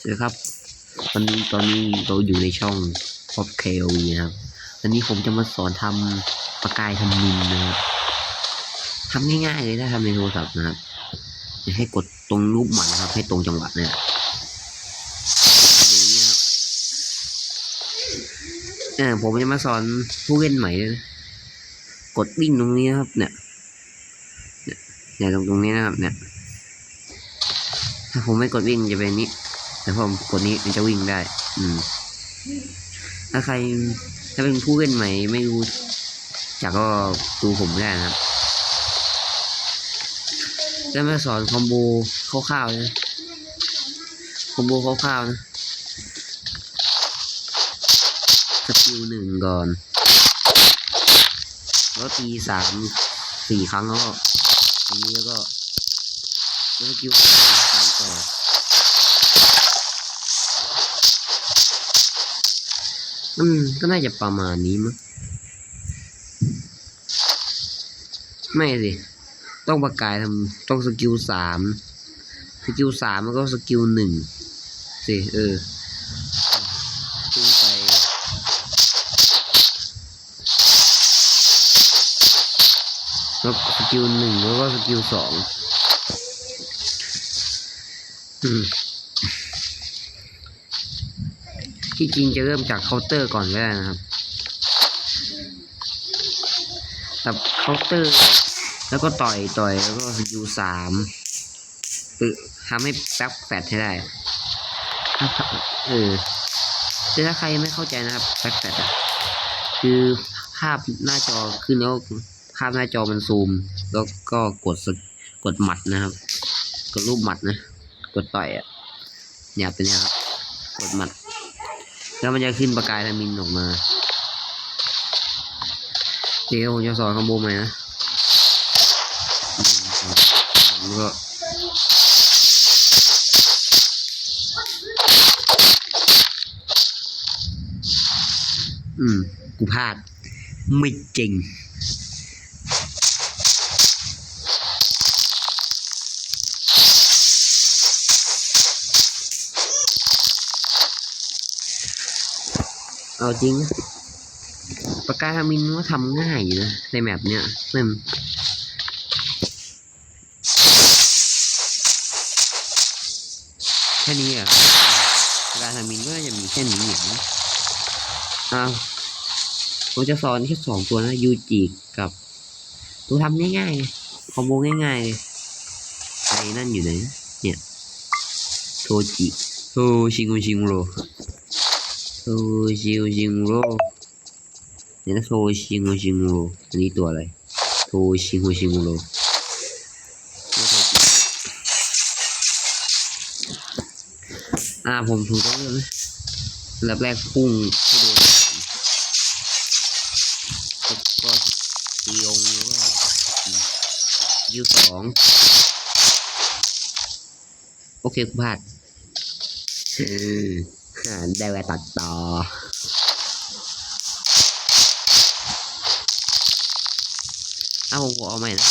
สวัสดีครับตอนนี้ตอนนี้เราอยู่ในช่อง Pop KOV นะครับตอนนี้ผมจะมาสอนทำประกายทำนินนะครับทำง่ายๆเลยถ้าทำในโทรศัพท์นะครับจะให้กดตรงรูปหมันนะครับ ให้ตรงจังหวะเนี่ยอย่างนี้ครับเออผมจะมาสอนผู้เล่นใหม่เลยนะกดวิ่งตรงนี้นะครับเนี่ยเนี่ยเนี่ยตรงตรงนี้นะครับเนี่ยถ้าผมไม่กดวิ่งจะเป็นนี้ แต่พอผมกดนี้มันจะวิ่งได้ อืม ถ้าใคร ถ้าเป็นผู้เล่นใหม่ไม่รู้จากก็ดูผมได้นะครับจะมาสอนคอมโบคร่าวๆนะคอมโบคร่าวๆนะสกิลหนึ่งก่อนแล้วตีสามสี่ครั้งแล้วก็อันนี้แล้วก็แล้วสกิลสามต่อ อืม ก็น่าจะประมาณนี้มั้ง ไม่สิ ต้องประกายทำต้องสกิลสามสกิลสามแล้วก็สกิลหนึ่งสิ เออขึ้นไปแล้วสกิลหนึ่งแล้วก็สกิลสองอืม ที่จริงจะเริ่มจากเคาน์เตอร์ก่อนก็ได้นะครับแบบเคาน์เตอร์ แล้วก็ต่อยต่อยแล้วก็สกิลสามเออทำให้แป๊บแฟดให้ได้เออคือถ้าใครไม่เข้าใจนะครับแป๊บแฟดอะคือภาพหน้าจอขึ้นแล้วภาพหน้าจอมันซูม แล้วก็กดสกกดหมัดนะครับ กดรูปหมัดนะ กดต่อยอะเนี่ยเป็นเนี่ยครับ กดหมัด แล้วมันจะขึ้นประกายทามินออกมาเดี๋ยวผมจะสอนคอมโบใหม่นะองสามแล้วก็อืม กูพลาด ไม่จริง เอาจริงปากกาทามินก็ทำง่ายอยู่นะในแมปเนี้ยมันแค่นี้อะปากกาทามินก็น่าจะมีแค่นี้อย่างอ้าวผมจะสอนแค่สองตัวนะยูจิกับตัวทำง่ายๆคอมโบง่ายๆเลยไอ้นั่นอยู่ไหนเนี่ยโทจิโทชิงโงชิงโร ซชิวชิงโร่เนี่ยนะโซชิงชิงโร่อันนี้ตัวอะไรโซชิงชิงโร่อ่าผมถูกต้องเลือกนะอันดับแรกพุ่งให้โดนก็ตีองแล้วก็ยิวสองโอเคกูพลาดเอ่าได้เวลาตัดต่อเอ้าผมขอเอาใหม่นะ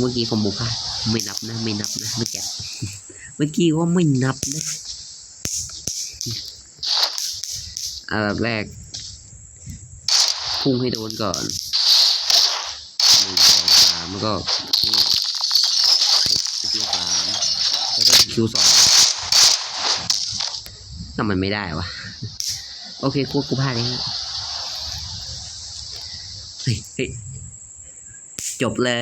เมื่อกี้คอมโบพลาดไม่นับนะ ไม่นับนะไม่แกะเมื่อกี้ว่าไม่นับนะอันดับแรกพุ่งให้โดนก่อนหนึ่งสองสามแล้วก็นี่สกิลสามแล้วก็สกิลสอง ทำไมันไม่ได้วะ โอเคกูกูพลาดเองจบเลย